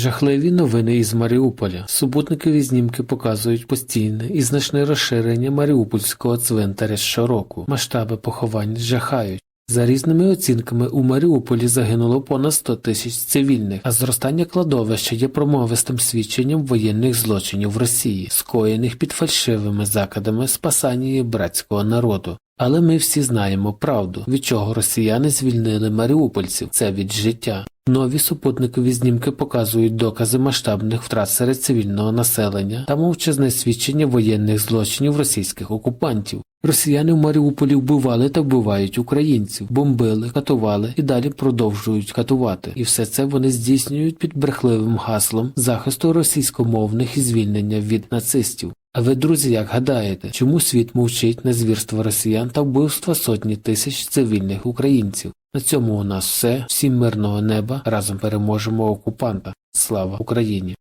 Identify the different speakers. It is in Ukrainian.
Speaker 1: Жахливі новини із Маріуполя. Супутникові знімки показують постійне і значне розширення Маріупольського цвинтаря щороку. Масштаби поховань жахають. За різними оцінками, у Маріуполі загинуло понад 100 тисяч цивільних, а зростання кладовища є промовистим свідченням воєнних злочинів в Росії, скоєних під фальшивими закидами спасання братського народу. Але ми всі знаємо правду, від чого росіяни звільнили маріупольців це від життя. Нові супутникові знімки показують докази масштабних втрат серед цивільного населення та мовчазне свідчення воєнних злочинів російських окупантів. Росіяни в Маріуполі вбивали та вбивають українців, бомбили, катували і далі продовжують катувати. І все це вони здійснюють під брехливим гаслом захисту російськомовних і звільнення від нацистів. А ви, друзі, як гадаєте, чому світ мовчить на звірства росіян та вбивства сотні тисяч цивільних українців? На цьому у нас все. Всім мирного неба разом переможемо окупанта. Слава Україні!